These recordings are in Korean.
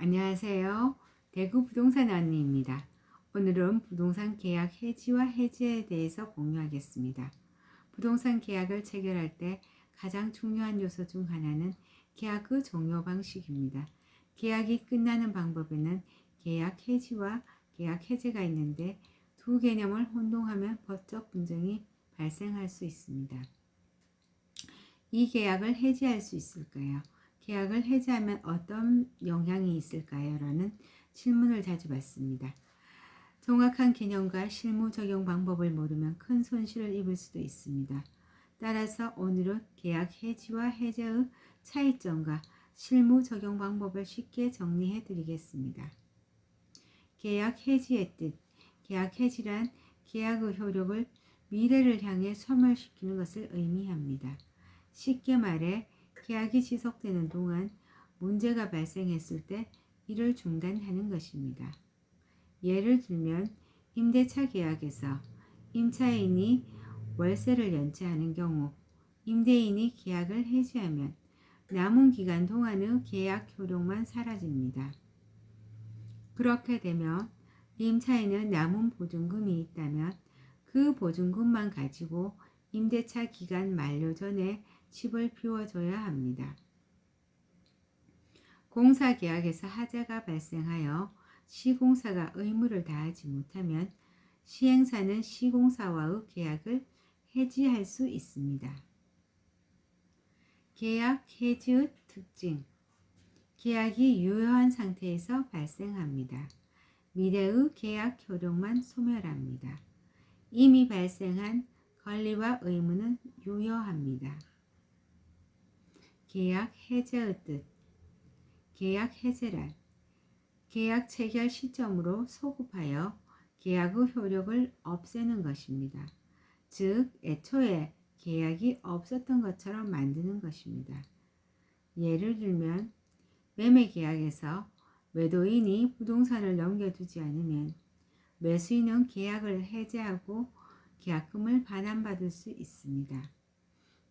안녕하세요. 대구 부동산 언니입니다. 오늘은 부동산 계약 해지와 해지에 대해서 공유하겠습니다. 부동산 계약을 체결할 때 가장 중요한 요소 중 하나는 계약의 종료 방식입니다. 계약이 끝나는 방법에는 계약 해지와 계약 해제가 있는데 두 개념을 혼동하면 법적 분쟁이 발생할 수 있습니다. 이 계약을 해지할 수 있을까요? 계약을 해지하면 어떤 영향이 있을까요? 라는 질문을 자주 받습니다. 정확한 개념과 실무 적용 방법을 모르면 큰 손실을 입을 수도 있습니다. 따라서 오늘은 계약 해지와 해제의 차이점과 실무 적용 방법을 쉽게 정리해 드리겠습니다. 계약 해지의 뜻 계약 해지란 계약의 효력을 미래를 향해 소멸시키는 것을 의미합니다. 쉽게 말해 계약이 지속되는 동안 문제가 발생했을 때 이를 중단하는 것입니다. 예를 들면 임대차 계약에서 임차인이 월세를 연체하는 경우 임대인이 계약을 해지하면 남은 기간 동안의 계약 효력만 사라집니다. 그렇게 되면 임차인은 남은 보증금이 있다면 그 보증금만 가지고 임대차 기간 만료 전에 집을 비워줘야 합니다. 공사 계약에서 하자가 발생하여 시공사가 의무를 다하지 못하면 시행사는 시공사와의 계약을 해지할 수 있습니다. 계약 해지의 특징 계약이 유효한 상태에서 발생합니다. 미래의 계약 효력만 소멸합니다. 이미 발생한 권리와 의무는 유효합니다. 계약 해제의 뜻 계약 해제란 계약 체결 시점으로 소급하여 계약의 효력을 없애는 것입니다. 즉, 애초에 계약이 없었던 것처럼 만드는 것입니다. 예를 들면, 매매 계약에서 매도인이 부동산을 넘겨두지 않으면 매수인은 계약을 해제하고 계약금을 반환받을 수 있습니다.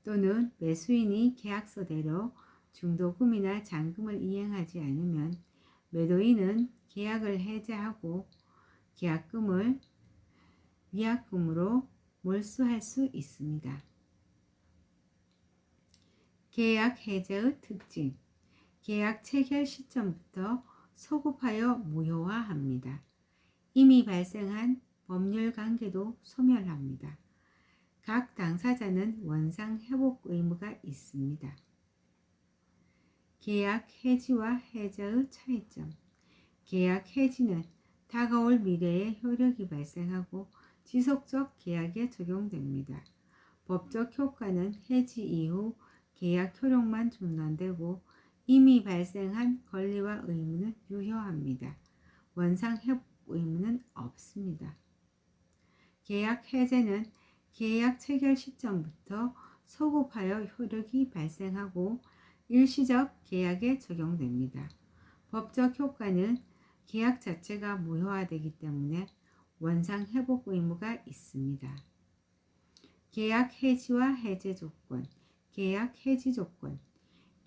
또는 매수인이 계약서대로 중도 금이나 잔금을 이행하지 않으면 매도인은 계약을 해제하고 계약금을 위약금으로 몰수할 수 있습니다. 계약 해제의 특징 계약 체결 시점부터 소급하여 무효화합니다. 이미 발생한 법률 관계도 소멸합니다. 각 당사자는 원상 회복 의무가 있습니다. 계약 해지와 해제의 차이점. 계약 해지는 다가올 미래에 효력이 발생하고 지속적 계약에 적용됩니다. 법적 효과는 해지 이후 계약 효력만 중단되고 이미 발생한 권리와 의무는 유효합니다. 원상 회복 의무는 없습니다. 계약 해제는 계약 체결 시점부터 소급하여 효력이 발생하고 일시적 계약에 적용됩니다. 법적 효과는 계약 자체가 무효화되기 때문에 원상 회복 의무가 있습니다. 계약 해지와 해제 조건, 계약 해지 조건,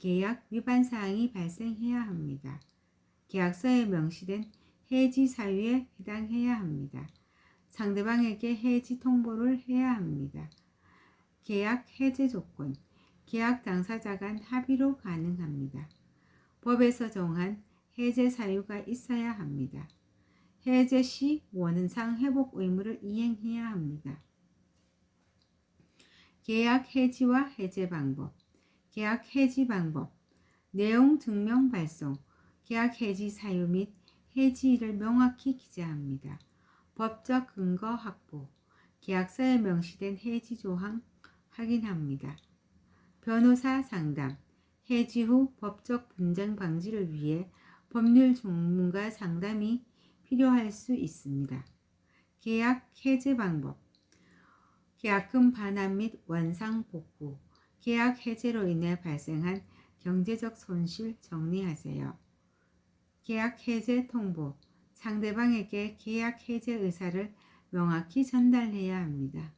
계약 위반 사항이 발생해야 합니다. 계약서에 명시된 해지 사유에 해당해야 합니다. 상대방에게 해지 통보를 해야 합니다. 계약 해제 조건, 계약 당사자 간 합의로 가능합니다. 법에서 정한 해제 사유가 있어야 합니다. 해제 시 원상 회복 의무를 이행해야 합니다. 계약 해지와 해제 방법, 계약 해지 방법, 내용 증명 발송, 계약 해지 사유 및 해지일을 명확히 기재합니다. 법적 근거 확보, 계약서에 명시된 해지 조항 확인합니다. 변호사 상담, 해지 후 법적 분쟁 방지를 위해 법률 전문가 상담이 필요할 수 있습니다. 계약 해제 방법, 계약금 반환 및 원상 복구, 계약 해제로 인해 발생한 경제적 손실 정리하세요. 계약 해제 통보, 상대방에게 계약 해제 의사를 명확히 전달해야 합니다.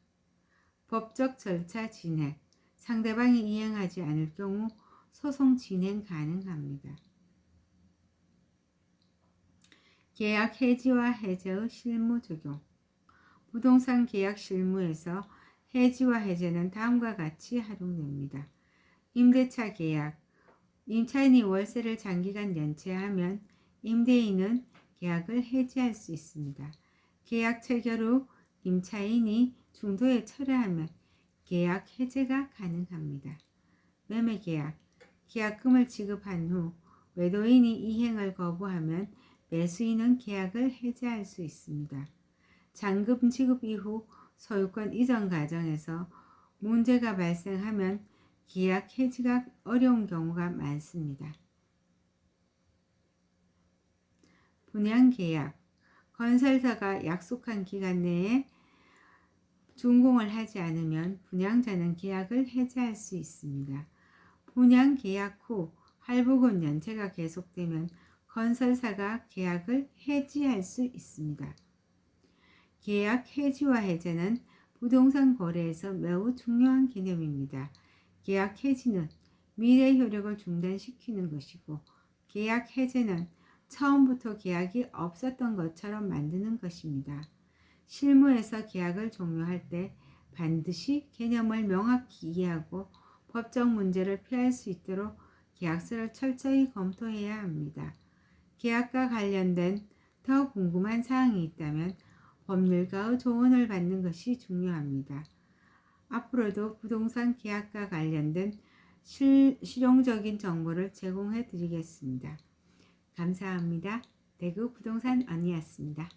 법적 절차 진행, 상대방이 이행하지 않을 경우 소송 진행 가능합니다. 계약 해지와 해제의 실무 적용. 부동산 계약 실무에서 해지와 해제는 다음과 같이 활용됩니다. 임대차 계약. 임차인이 월세를 장기간 연체하면 임대인은 계약을 해지할 수 있습니다. 계약 체결 후 임차인이 중도에 철회하면 계약 해제가 가능합니다. 매매 계약. 계약금을 지급한 후 외도인이 이행을 거부하면 매수인은 계약을 해지할 수 있습니다. 잔금 지급 이후 소유권 이전 과정에서 문제가 발생하면 계약 해지가 어려운 경우가 많습니다. 분양 계약 건설사가 약속한 기간 내에 준공을 하지 않으면 분양자는 계약을 해지할 수 있습니다. 분양 계약 후 할부금 연체가 계속되면 건설사가 계약을 해지할 수 있습니다. 계약 해지와 해제는 부동산 거래에서 매우 중요한 개념입니다. 계약 해지는 미래 효력을 중단시키는 것이고 계약 해제는 처음부터 계약이 없었던 것처럼 만드는 것입니다. 실무에서 계약을 종료할 때 반드시 개념을 명확히 이해하고 법적 문제를 피할 수 있도록 계약서를 철저히 검토해야 합니다. 계약과 관련된 더 궁금한 사항이 있다면 법률가의 조언을 받는 것이 중요합니다. 앞으로도 부동산 계약과 관련된 실, 실용적인 정보를 제공해 드리겠습니다. 감사합니다. 대구 부동산 언니였습니다.